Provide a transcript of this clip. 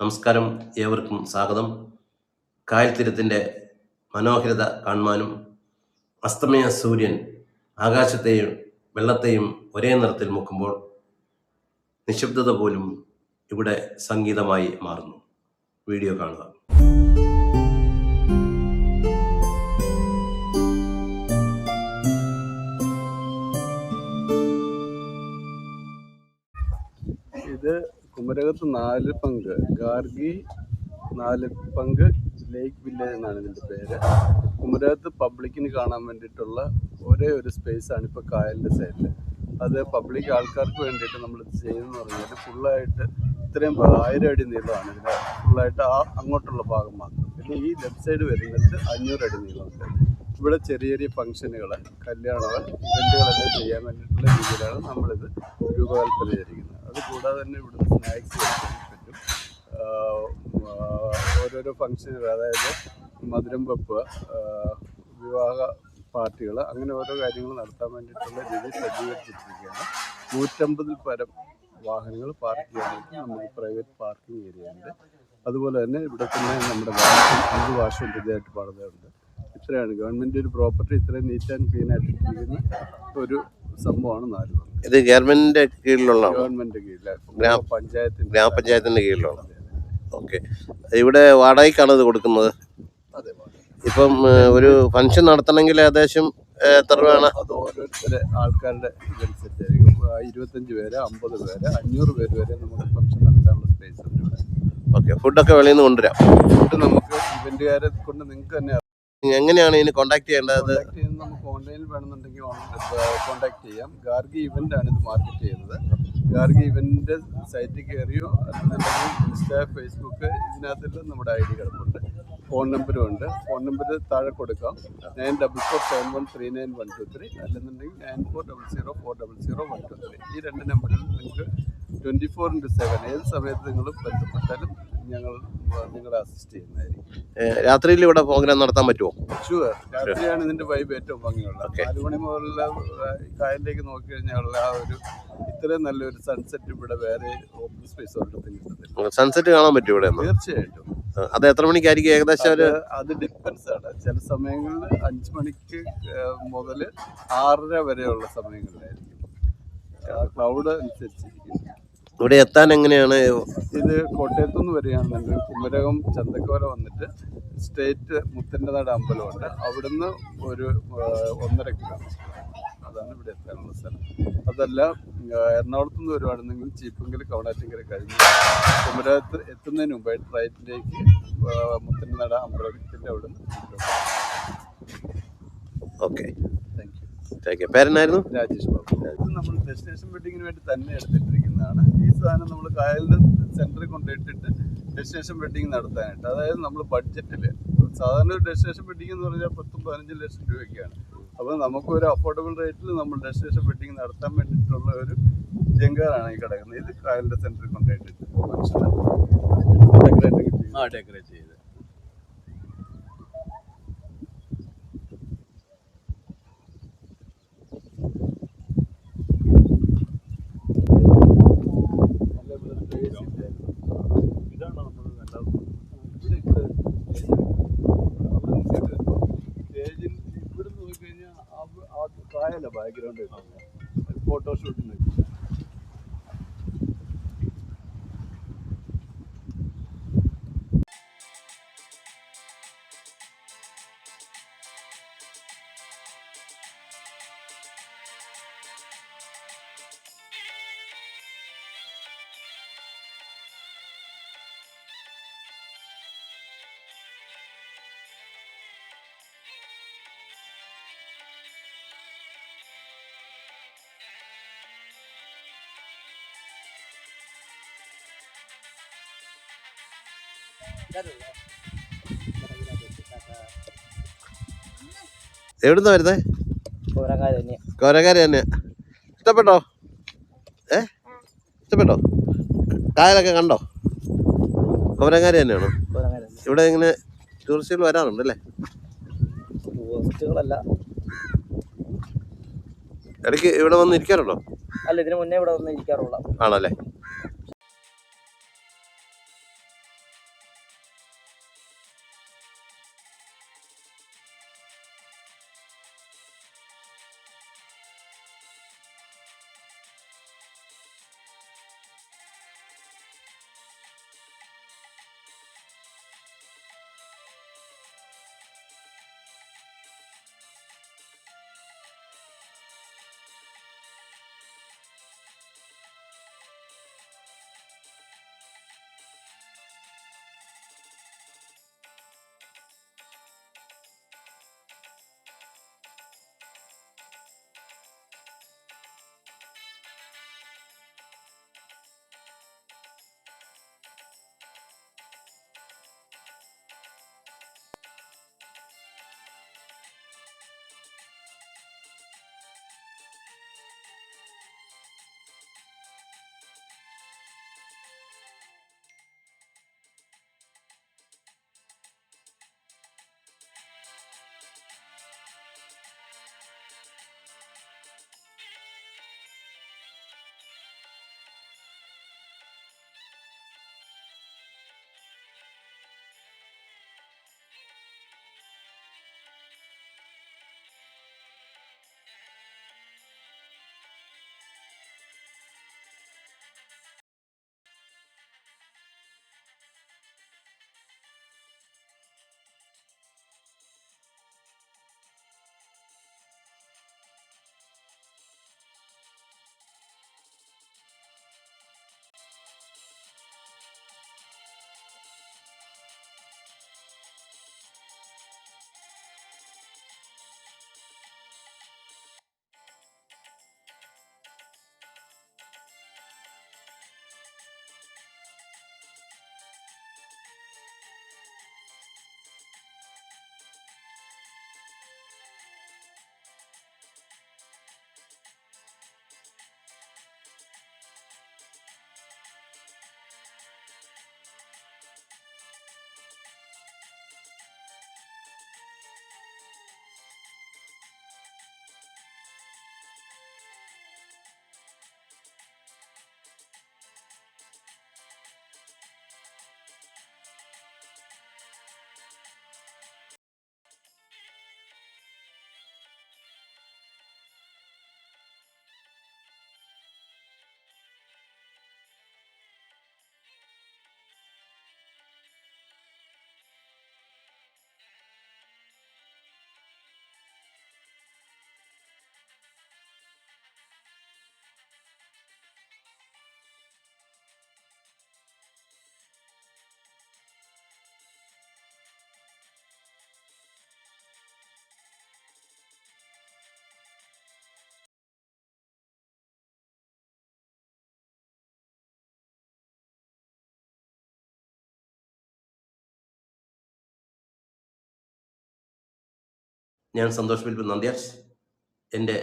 നമസ്കാരം. ഏവർക്കും സ്വാഗതം. കായൽ തീരത്തിന്റെ മനോഹരത കാണുവാനും അസ്തമയ സൂര്യൻ ആകാശത്തെയും വെള്ളത്തെയും ഒരേ നിറത്തിൽ മുക്കുമ്പോൾ നിശബ്ദത പോലും ഇവിടെ സംഗീതമായി മാറുന്നു. വീഡിയോ കാണുക. കുമരകത്ത് നാല് പങ്ക് ഗാർഗി നാല് പങ്ക് ലേക്ക് വില്ലേജ് എന്നാണ് ഇതിന്റെ പേര്. കുമരകത്ത് പബ്ലിക്കിന് കാണാൻ വേണ്ടിയിട്ടുള്ള ഒരേ ഒരു സ്പേസ് ആണ് ഇപ്പോൾ കായലിന്റെ സൈഡിൽ അത് പബ്ലിക് ആൾക്കാർക്ക് വേണ്ടിയിട്ട് നമ്മൾ ചെയ്യുന്നതെന്ന് പറഞ്ഞാൽ ഫുള്ളായിട്ട് ഇത്രയും ആയിരം അടി നീളമാണ് ഇതിന്റെ ഫുള്ളായിട്ട് ആ അങ്ങോട്ടുള്ള ഭാഗം മാത്രം. പിന്നെ ഈ ലെഫ്റ്റ് സൈഡ് വരുന്നത് അഞ്ഞൂറ് അടി നീളമുണ്ട്. ഇവിടെ ചെറിയ ചെറിയ ഫംഗ്ഷനുകൾ കല്യാണങ്ങൾ ഇവന്റുകളെല്ലാം ചെയ്യാൻ വേണ്ടിയിട്ടുള്ള രീതിയിലാണ് നമ്മളിത് രൂപകൽപ്പന ചെയ്തിരിക്കുന്നത്. അത് കൂടാതെ തന്നെ ഇവിടുന്ന് സ്നാക്സ് പറ്റും. ഓരോരോ ഫംഗ്ഷനുകൾ അതായത് മധുരം വെപ്പ് വിവാഹ പാർട്ടികൾ അങ്ങനെ ഓരോ കാര്യങ്ങൾ നടത്താൻ വേണ്ടിയിട്ടുള്ള രീതി സജ്ജീകരിച്ചിരിക്കുകയാണ്. നൂറ്റമ്പതിൽ പരം വാഹനങ്ങൾ പാർക്ക് ചെയ്യാൻ വേണ്ടി നമുക്ക് പ്രൈവറ്റ് പാർക്കിംഗ് ഏരിയ ഉണ്ട്. അതുപോലെ തന്നെ ഇവിടെ തന്നെ നമ്മുടെ വാഷും അഞ്ച് വാഷും പുതിയതായിട്ട് പണിതുണ്ട് ഇത്രയാണ്. ഗവൺമെന്റ് ഒരു പ്രോപ്പർട്ടി ഇത്രയും നീറ്റ് ആൻഡ് ക്ലീൻ ആയിട്ട് ഇരിക്കുന്ന ഒരു സംഭവമാണ് നാല് പങ്ക് ഇത് ഗവൺമെന്റിന്റെ കീഴിലുള്ള ഗവൺമെന്റ് പഞ്ചായത്തിന്റെ ഗ്രാമപഞ്ചായത്തിന്റെ കീഴിലുള്ള. ഓക്കെ. ഇവിടെ വാടകയ്ക്കാണ് ഇത് കൊടുക്കുന്നത്? ഇപ്പം ഒരു ഫംഗ്ഷൻ നടത്തണമെങ്കിൽ ഏകദേശം എത്ര രൂപയാണ്? അത് ഓരോരുത്തരെ ആൾക്കാരുടെ ഇതനുസരിച്ചായിരിക്കും. ഇരുപത്തഞ്ച് പേര് അമ്പത് പേര് അഞ്ഞൂറ് പേര് വരെ നമുക്ക് ഫംഗ്ഷൻ നടത്താനുള്ള സ്പേസ് ഉണ്ട് ഇവിടെ. ഓക്കെ. ഫുഡൊക്കെ വെളിയിൽ നിന്ന് കൊണ്ടുവരാം. ഫുഡ് നമുക്ക് ഇവന്റുകാരെ കൊണ്ട് നിങ്ങൾക്ക് തന്നെ എങ്ങനെയാണ് ഇതിന് കോൺടാക്ട് ചെയ്യേണ്ടത്? നമുക്ക് ഓൺലൈനിൽ വേണമെന്നുണ്ടെങ്കിൽ കോൺടാക്ട് ചെയ്യാം. ഗാർഗി ഇവന്റ് ആണ് ഇത് മാർക്കറ്റ് ചെയ്യുന്നത്. ഗാർഗി ഇവന്റിന്റെ സൈറ്റിൽ കയറിയോ അല്ലെന്നുണ്ടെങ്കിൽ ഇൻസ്റ്റാ ഫേസ്ബുക്ക് ഇതിനകത്തെല്ലാം നമ്മുടെ ഐ ഡി കിടപ്പുണ്ട്. ഫോൺ നമ്പറും ഉണ്ട്. ഫോൺ നമ്പർ താഴെ കൊടുക്കാം. Nine double four seven one three nine one two three അല്ലെന്നുണ്ടെങ്കിൽ nine four double zero four double zero one two three ഈ രണ്ട് നമ്പറിൽ നിങ്ങൾക്ക് ട്വന്റി ഫോർ ഇന്റു സെവൻ ഏത് സമയത്ത് നിങ്ങൾ ബന്ധപ്പെട്ടാലും ഞങ്ങൾ നിങ്ങളെ അസിസ്റ്റ് ചെയ്യുന്നതായിരിക്കും. രാത്രിയിൽ ഇവിടെ പ്രോഗ്രാം നടത്താൻ പറ്റുമോ ഷുവർ രാത്രിയാണ് ഇതിന്റെ വൈബ് ഏറ്റവും ഭംഗിയുള്ളത്. നാലുമണി നാല് മണി മുതലുള്ള കായലിലേക്ക് നോക്കി കഴിഞ്ഞാൽ ആ ഒരു ഇത്രയും നല്ലൊരു സൺസെറ്റ് ഇവിടെ വേറെ ഓപ്പൺ സ്പേസ് ഒരിടത്തും സൺസെറ്റ് കാണാൻ പറ്റും ഇവിടെ തീർച്ചയായിട്ടും. അത് എത്ര മണിക്കായിരിക്കും ഏകദേശം ഒരു അത് ഡിഫറൻസ് ഡിപ്പെൻസ് ആണ്. ചില സമയങ്ങളിൽ അഞ്ച് മണിക്ക് മുതൽ ആറര വരെയുള്ള സമയങ്ങളിലായിരിക്കും. ക്ലൗഡ് അനുസരിച്ചിരിക്കും. ഇവിടെ എത്താൻ എങ്ങനെയാണ്? ഇത് കോട്ടയത്തു നിന്ന് വരികയാണെന്നുണ്ടെങ്കിൽ കുമരകം ചന്തക്കോല വന്നിട്ട് സ്റ്റേറ്റ് മുത്തന്റെനാട് അമ്പലമുണ്ട്. അവിടുന്ന് ഒരു ഒന്നര കിലോമീറ്റർ. അതാണ് ഇവിടെ എത്താനുള്ള സ്ഥലം. അതല്ല എറണാകുളത്തു എറണാകുളത്ത് നിന്ന് വരുവാണെന്നെങ്കിൽ ചീപ്പുങ്കൽ കവണാറ്റിങ്കൽ കഴിഞ്ഞ് കുമരകത്ത് എത്തുന്നതിന് മുമ്പായിട്ട് റൈറ്റിലേക്ക് മുത്തന്റെനാട് അമ്പലത്തിന്റെ അവിടുന്ന് okay. Thank you thank you പേരെന്നായിരുന്നു? Rajesh Babu. നമ്മൾ ഡെസ്റ്റിനേഷൻ വെഡിങ്ങിന് വേണ്ടി തന്നെ എടുത്തിട്ടിരിക്കുന്നതാണ് ഈ സാധനം നമ്മൾ കായലിന്റെ സെന്ററിൽ കൊണ്ടിട്ടിട്ട് ഡെസ്റ്റിനേഷൻ വെഡിങ് നടത്താനായിട്ട്. അതായത് നമ്മൾ ബഡ്ജറ്റിൽ സാധാരണ ഒരു ഡെസ്റ്റിനേഷൻ വെഡിങ് എന്ന് പറഞ്ഞാൽ പത്തും പതിനഞ്ചും ലക്ഷം രൂപയ്ക്കാണ് അപ്പോൾ നമുക്ക് ഒരു അഫോർഡബിൾ റേറ്റിൽ നമ്മൾ ഡെസ്റ്റിനേഷൻ വെഡിങ് നടത്താൻ വേണ്ടിയിട്ടുള്ള ഒരു ജങ്കാറാണ് ഈ കിടക്കുന്നത്. ഇത് കായലിന്റെ സെന്ററിൽ കൊണ്ടിട്ടിട്ട് ഡെക്കറേറ്റ് ആ ഡെക്കറേറ്റ് ചെയ്ത്. బ్యాక్గ్రౌండ్ ఫోటోషూట్ ఉన్నాయి എവിടുന്നാ വരുന്നേ? കോരക്കാര് തന്നെയാ ഇഷ്ടപ്പെട്ടോ? ഏ? ഇഷ്ടപ്പെട്ടോ? കായലൊക്കെ കണ്ടോ? കോരക്കാര് തന്നെയാണോ ഇവിടെ ഇങ്ങനെ ടൂറിസ്റ്റുകൾ വരാറുണ്ട് അല്ലേ? ടൂറിസ്റ്റുകളല്ല. ഇടയ്ക്ക് ഇവിടെ വന്ന് ഇരിക്കാറുണ്ടോ? അല്ല ഇതിന് മുന്നേ ഇവിടെ വന്ന് ഇരിക്കാറുള്ള. ആണല്ലേ? ഞാൻ സന്തോഷ് വിൽപ്പ് നന്ദ്യാസ് എന്റെ